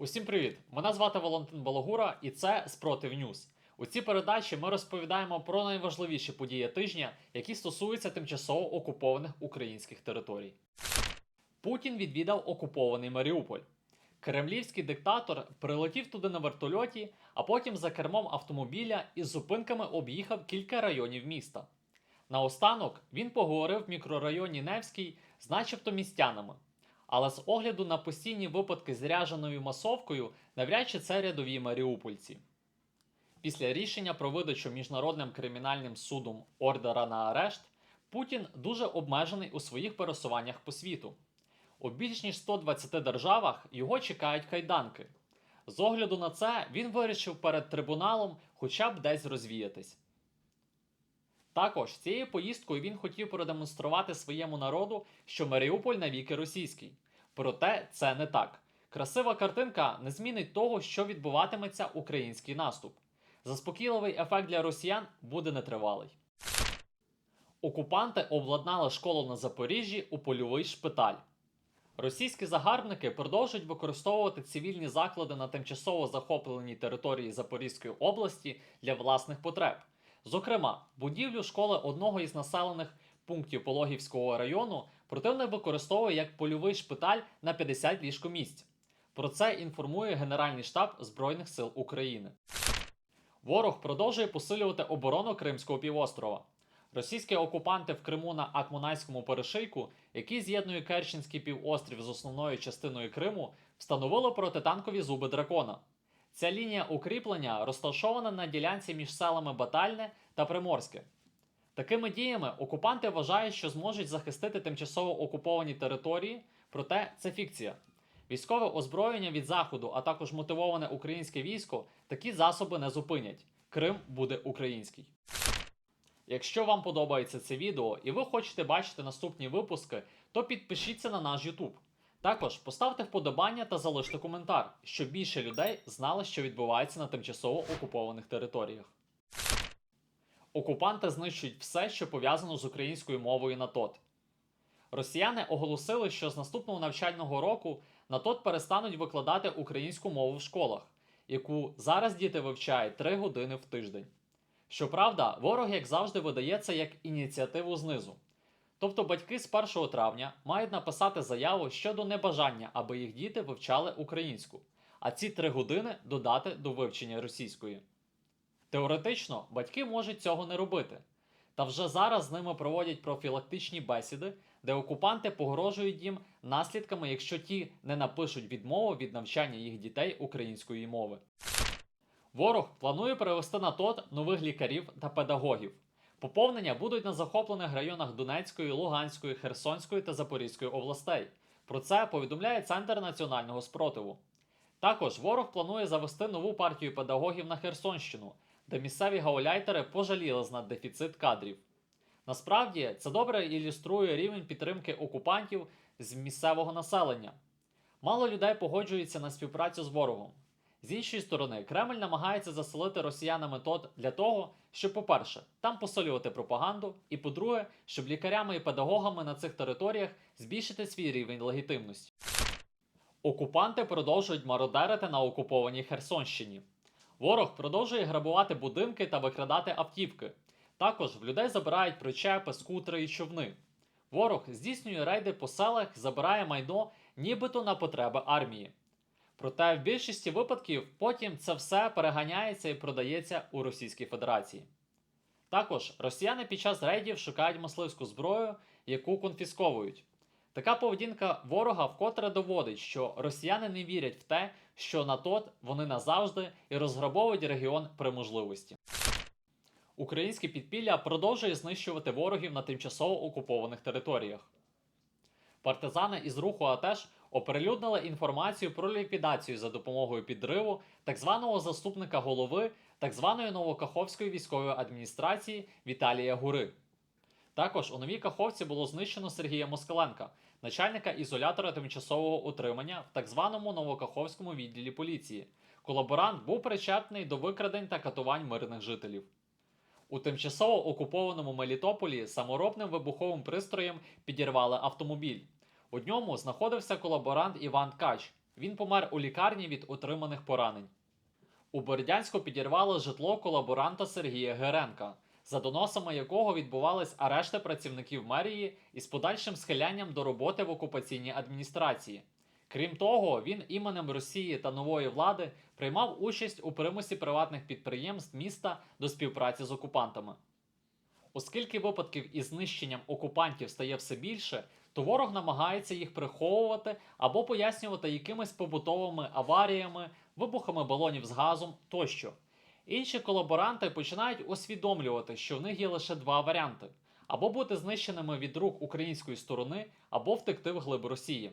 Усім привіт! Мене звати Валентин Балагура, і це Спротив Ньюс. У цій передачі ми розповідаємо про найважливіші події тижня, які стосуються тимчасово окупованих українських територій. Путін відвідав окупований Маріуполь. Кремлівський диктатор прилетів туди на вертольоті, а потім за кермом автомобіля із зупинками об'їхав кілька районів міста. Наостанок він поговорив в мікрорайоні Невський з начебто містянами. Але з огляду на постійні випадки з ряженою масовкою, навряд чи це рядові маріупольці. Після рішення про видачу міжнародним кримінальним судом ордера на арешт, Путін дуже обмежений у своїх пересуваннях по світу. У більш ніж 120 державах його чекають кайданки. З огляду на це він вирішив перед трибуналом хоча б десь розвіятись. Також цією поїздкою він хотів продемонструвати своєму народу, що Маріуполь навіки російський. Проте це не так. Красива картинка не змінить того, що відбуватиметься український наступ. Заспокійливий ефект для росіян буде нетривалий. Окупанти обладнали школу на Запоріжжі у польовий шпиталь. Російські загарбники продовжують використовувати цивільні заклади на тимчасово захопленій території Запорізької області для власних потреб. Зокрема, будівлю школи одного із населених пунктів Пологівського району противник використовує як польовий шпиталь на 50 ліжкомісць. Про це інформує Генеральний штаб Збройних сил України. Ворог продовжує посилювати оборону Кримського півострова. Російські окупанти в Криму на Акмунайському перешийку, який з'єднує Керченський півострів з основною частиною Криму, встановили протитанкові зуби дракона. Ця лінія укріплення розташована на ділянці між селами Батальне та Приморське. Такими діями окупанти вважають, що зможуть захистити тимчасово окуповані території, проте це фікція. Військове озброєння від заходу, а також мотивоване українське військо такі засоби не зупинять. Крим буде український. Якщо вам подобається це відео і ви хочете бачити наступні випуски, то підпишіться на наш YouTube. Також поставте вподобання та залиште коментар, щоб більше людей знали, що відбувається на тимчасово окупованих територіях. Окупанти знищують все, що пов'язано з українською мовою на ТОТ. Росіяни оголосили, що з наступного навчального року на ТОТ перестануть викладати українську мову в школах, яку зараз діти вивчають 3 години в тиждень. Щоправда, ворог, як завжди, видає це як ініціативу знизу. Тобто батьки з 1 травня мають написати заяву щодо небажання, аби їх діти вивчали українську, а ці 3 години додати до вивчення російської. Теоретично, батьки можуть цього не робити. Та вже зараз з ними проводять профілактичні бесіди, де окупанти погрожують їм наслідками, якщо ті не напишуть відмову від навчання їх дітей української мови. Ворог планує перевести на ТОТ нових лікарів та педагогів. Поповнення будуть на захоплених районах Донецької, Луганської, Херсонської та Запорізької областей. Про це повідомляє Центр національного спротиву. Також ворог планує завести нову партію педагогів на Херсонщину, де місцеві гауляйтери пожаліли знад дефіцит кадрів. Насправді це добре ілюструє рівень підтримки окупантів з місцевого населення. Мало людей погоджується на співпрацю з ворогом. З іншої сторони, Кремль намагається заселити росіянами ТОТ для того, щоб, по-перше, там посилювати пропаганду, і по-друге, щоб лікарями і педагогами на цих територіях збільшити свій рівень легітимності. Окупанти продовжують мародерити на окупованій Херсонщині. Ворог продовжує грабувати будинки та викрадати автівки. Також в людей забирають причепи, скутери і човни. Ворог здійснює рейди по селах, забирає майно, нібито на потреби армії. Проте в більшості випадків потім це все переганяється і продається у Російській Федерації. Також росіяни під час рейдів шукають мисливську зброю, яку конфісковують. Така поведінка ворога вкотре доводить, що росіяни не вірять в те, що на тот вони назавжди і розграбовують регіон при можливості. Українське підпілля продовжує знищувати ворогів на тимчасово окупованих територіях. Партизани із руху АТЕШ оприлюднили інформацію про ліквідацію за допомогою підриву так званого заступника голови так званої Новокаховської військової адміністрації Віталія Гури. Також у новій Каховці було знищено Сергія Москаленка, начальника ізолятора тимчасового утримання в так званому Новокаховському відділі поліції. Колаборант був причетний до викрадень та катувань мирних жителів. У тимчасово окупованому Мелітополі саморобним вибуховим пристроєм підірвали автомобіль. У ньому знаходився колаборант Іван Ткач. Він помер у лікарні від отриманих поранень. У Бердянську підірвало житло колаборанта Сергія Геренка, за доносами якого відбувались арешти працівників мерії із подальшим схилянням до роботи в окупаційній адміністрації. Крім того, він іменем Росії та нової влади приймав участь у примусі приватних підприємств міста до співпраці з окупантами. Оскільки випадків із знищенням окупантів стає все більше, то ворог намагається їх приховувати або пояснювати якимись побутовими аваріями, вибухами балонів з газом тощо. Інші колаборанти починають усвідомлювати, що в них є лише два варіанти: або бути знищеними від рук української сторони, або втекти в глиб Росії.